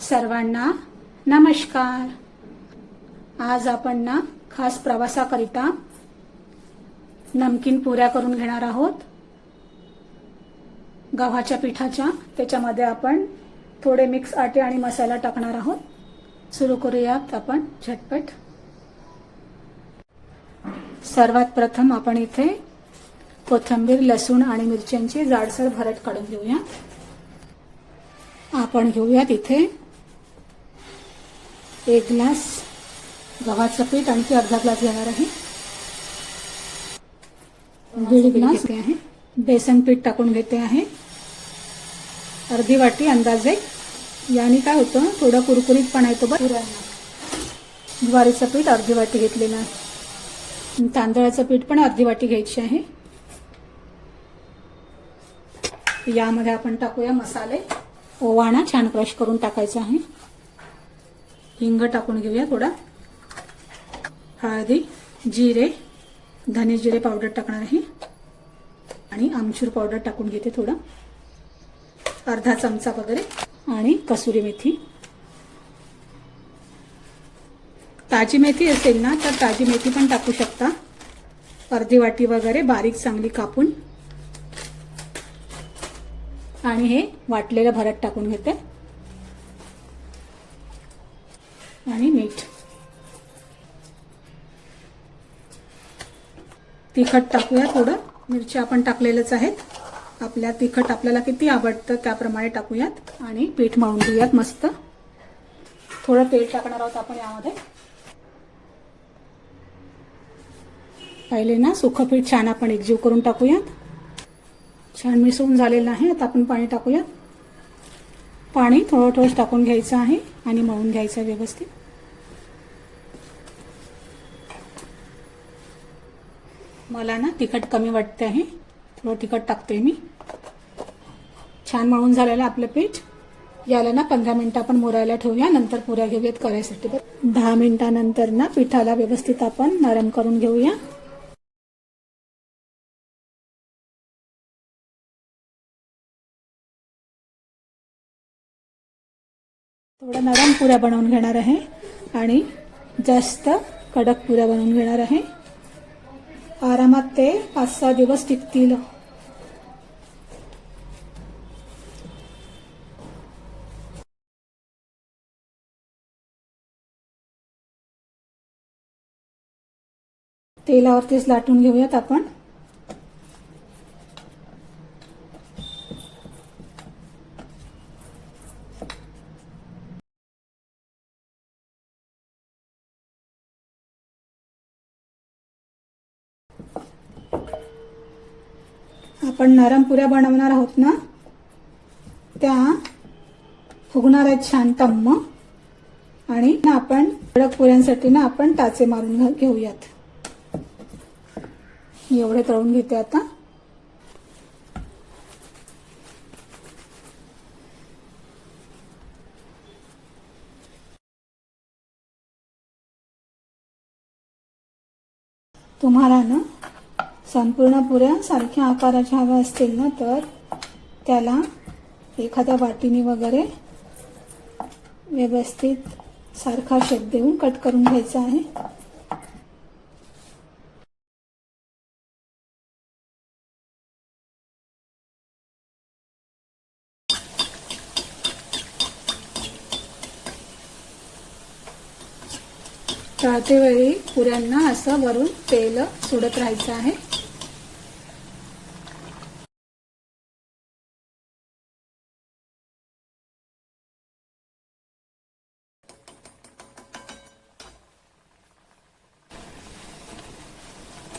सर्वांना नमस्कार. आज आपण ना खास प्रवासाकरिता नमकीन पुऱ्या करून घेणार आहोत. गव्हाच्या पिठाच्या त्याच्यामध्ये आपण थोडे मिक्स आटे आणि मसाला टाकणार आहोत. सुरू करूयात आपण झटपट. सर्वात प्रथम आपण इथे कोथिंबीर लसूण आणि मिरच्यांची जाडसर भरट काढून घेऊया आपण घेऊयात इथे एक ग्लास गव्हाचं पीठ आणखी अर्धा ग्लास घेणार आहे. दीड ग्लास आहे. बेसन पीठ टाकून घेते आहे. अर्धी वाटी अंदाजे. याने काय होतं थोडं कुरकुरीतपणा येतो बरं. ज्वारीचं पीठ अर्धी वाटी घेतलेलं आहे तांदळाचं पीठ पण अर्धी वाटी घ्यायची आहे. यामध्ये आपण टाकूया मसाले. ओवाणा छान क्रश करून टाकायचा आहे. हिंग टाकून घेऊया थोडा. हळदी जिरे धने जिरे पावडर टाकणार आहे. आणि आमचूर पावडर टाकून घेते थोडं. अर्धा चमचा वगैरे. आणि कसुरी मेथी. ताजी मेथी असेल ना तर ताजी मेथी पण टाकू शकता. अर्धी वाटी वगैरे बारीक चांगली कापून. आणि हे वाटलेलं भरत टाकून घेते. आणि मीठ तिखट टाकूया थोडं. मिरची आपण टाकलेलंच आहेत. आपल्या तिखट आपल्याला किती आवडतं त्याप्रमाणे टाकूयात आणि पीठ मळून घेऊयात मस्त. थोडं तेल टाकणार आहोत आपण यामध्ये. पहिले ना सुखं पीठ छान आपण एकजीव करून टाकूयात. छान मिसळून झालेलं आहे आता आपण पाणी टाकूयात. पाणी थोडं थोडं टाकून घ्यायचं आहे आणि मळून घ्यायचं व्यवस्थित. मला ना तिखट कमी वाटते आहे. थोडं तिखट टाकते मी. छान मळून झालेलं आपलं पीठ. याला ना पंधरा मिनिटं आपण मुरायला ठेवूया. नंतर पुऱ्या घेऊयात करायसाठी. दहा मिनिटानंतर ना पिठाला व्यवस्थित आपण नरम करून घेऊया. थोडं नरम पुऱ्या बनवून घेणार आहे. आणि जास्त कडक पुऱ्या बनवून घेणार आहे. आरामात ते पाच सहा दिवस टिकतील. तेलावरतीच लाटून घेऊयात आपण. आपण नरम पुऱ्या बनवणार आहोत ना त्या फुगणार आहेत छान तम्म. आणि ना आपण कडक पुऱ्यांसाठी ना आपण टाचे मारून घेऊयात. एवढे तळून घेते आता. तुम्हाला ना संपूर्ण पुऱ्या सारख्या आकाराच्या हव्या असतील ना तर त्याला एखाद्या वाटीने वगैरे व्यवस्थित सारखा शेप देऊन कट करून घ्यायचा आहे. तळते वेळी पुऱ्यांना असं वरून तेल सोडत राहायचं आहे.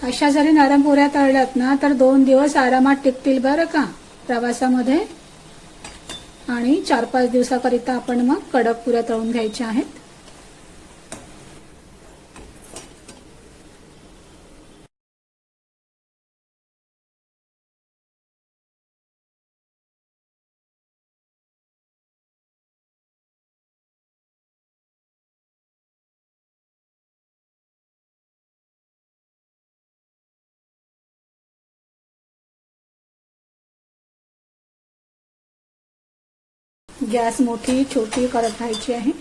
अशा जरी नरम पुऱ्या तळल्यात ना तर दोन दिवस आरामात टिकतील बरं का प्रवासामध्ये? आणि चार पाच दिवसाकरिता आपण मग कडक पुऱ्या तळून घ्यायच्या आहेत. गॅस मोठी छोटी करत राहायची आहे.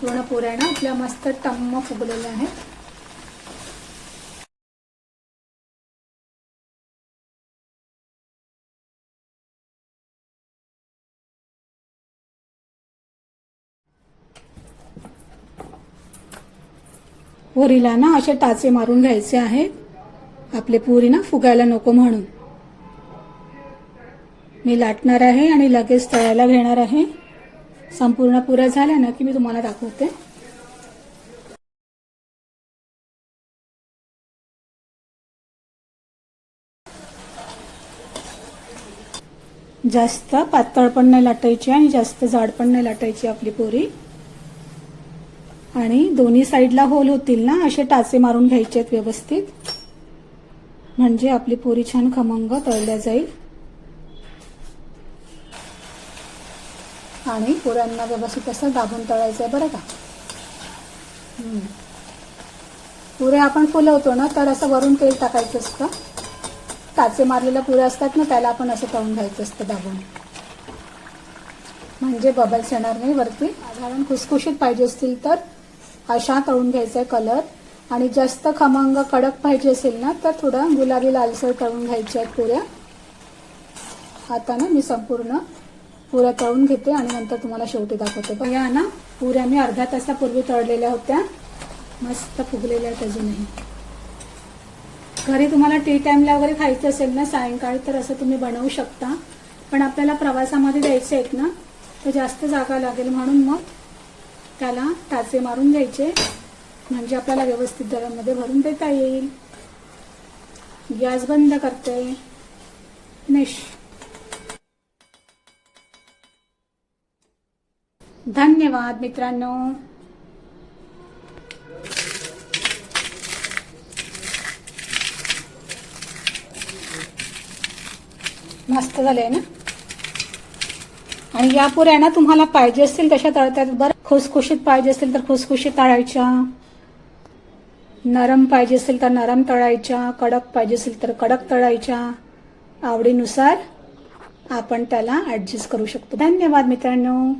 पूर्ण पुऱ्या आपल्या मस्त टम्म फुगलेल्या आहेत. वरीला ना असे टाचे मारून घ्यायचे आहेत. आपले पुरी ना फुगायला नको म्हणून. मी लाटणार आहे आणि लगेच तळायला घेणार आहे. संपूर्ण पुऱ्या झाल्या ना की मी तुम्हाला दाखवते. जास्त पातळ पण नाही लाटायची आणि जास्त जाड पण नाही लाटायची आपली पोरी. आणि दोन्ही साईडला होल होतील ना असे टाचे मारून घ्यायचे आहेत व्यवस्थित. म्हणजे आपली पोरी छान खमंग तळल्या जाईल. आणि पुऱ्यांना व्यवस्थित असं दाबून तळायचं आहे बरं का? पुरे पुऱ्या आपण फुलवतो ना तर असं वरून तेल टाकायचं असतं. काचे मारलेल्या पुऱ्या असतात ना त्याला आपण असं तळून घ्यायचं असतं दाबून. म्हणजे बबल्स येणार नाही वरती. साधारण खुसखुशीत पाहिजे असतील तर अशा तळून घ्यायचा आहे कलर. आणि जास्त खमंग कडक पाहिजे असेल ना तर थोडं गुलाबी लालसर तळून घ्यायच्या आहेत पुऱ्या. आता ना मी संपूर्ण पुऱ्या तळून घेते आणि नंतर तुम्हाला शेवटी दाखवते. या ना पुऱ्या मी अर्ध्या तासापूर्वी तळलेल्या होत्या. मस्त फुगलेल्या आहेत अजूनही. घरी तुम्हाला टी टाइमला वगैरे खायचं असेल ना सायंकाळी तर असं तुम्ही बनवू शकता. पण आपल्याला प्रवासामध्ये द्यायचे आहेत ना तर जास्त जागा लागेल म्हणून मग त्याला टाचे मारून घ्यायचे म्हणजे आपल्याला व्यवस्थित दरामध्ये भरून देता येईल. गॅस बंद करते. निश. धन्यवाद मित्रांनो. मस्त झाले ना? आणि या पुऱ्या ना तुम्हाला पाहिजे असतील तशा तळतात बरं. खुसखुशीत पाहिजे असतील तर खुसखुशीत तळायच्या. नरम पाहिजे असेल तर नरम तळायच्या. कडक पाहिजे असेल तर कडक तळायच्या. आवडीनुसार आपण त्याला ॲडजस्ट करू शकतो. धन्यवाद मित्रांनो.